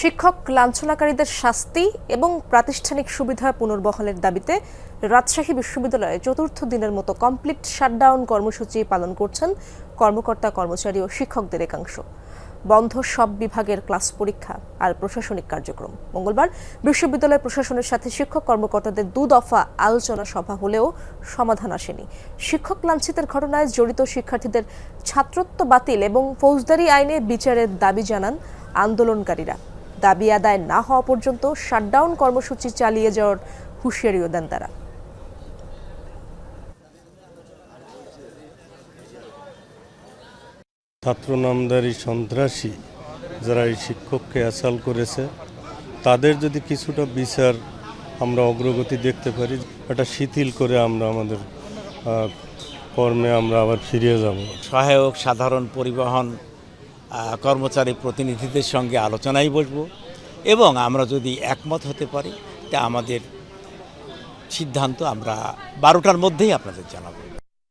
শিক্ষক লাঞ্ছনাকারীদের শাস্তি এবং প্রাতিষ্ঠানিক সুবিধা পুনর্বহালের দাবিতে রাজশাহী বিশ্ববিদ্যালয়ে চতুর্থ দিনের মতো কমপ্লিট শাটডাউন কর্মসূচি পালন করছেন কর্মকর্তা, কর্মচারী ও শিক্ষকদের একাংশ। বন্ধ সব বিভাগের ক্লাস পরীক্ষা আর প্রশাসনিক কার্যক্রম। মঙ্গলবার বিশ্ববিদ্যালয় প্রশাসনের সাথে শিক্ষক কর্মকর্তাদের দু দফা আলোচনা সভা হলেও সমাধান আসেনি। শিক্ষক লাঞ্ছিতের ঘটনায় জড়িত শিক্ষার্থীদের ছাত্রত্ব বাতিল এবং ফৌজদারি আইনে বিচারের দাবি জানান আন্দোলনকারীরা। দাবি আদায় না হওয়া পর্যন্ত শাটডাউন কর্মসূচি চালিয়ে যাওয়ার হুঁশিয়ারিও দেন তারা। ছাত্র নামদারি সন্ত্রাসী যারা এই শিক্ষককে অ্যাসাল করেছে তাদের যদি কিছুটা বিচার আমরা অগ্রগতি দেখতে পারি এটা শিথিল করে আমরা আমাদের কর্মে আমরা আবার ফিরিয়ে যাব। সহায়ক সাধারণ পরিবহন কর্মচারী প্রতিনিধিদের সঙ্গে আলোচনায় বসব। এবং আমরা যদি একমত হতে পারি, তা আমাদের সিদ্ধান্ত আমরা বারোটার মধ্যেই আপনাদের জানাব।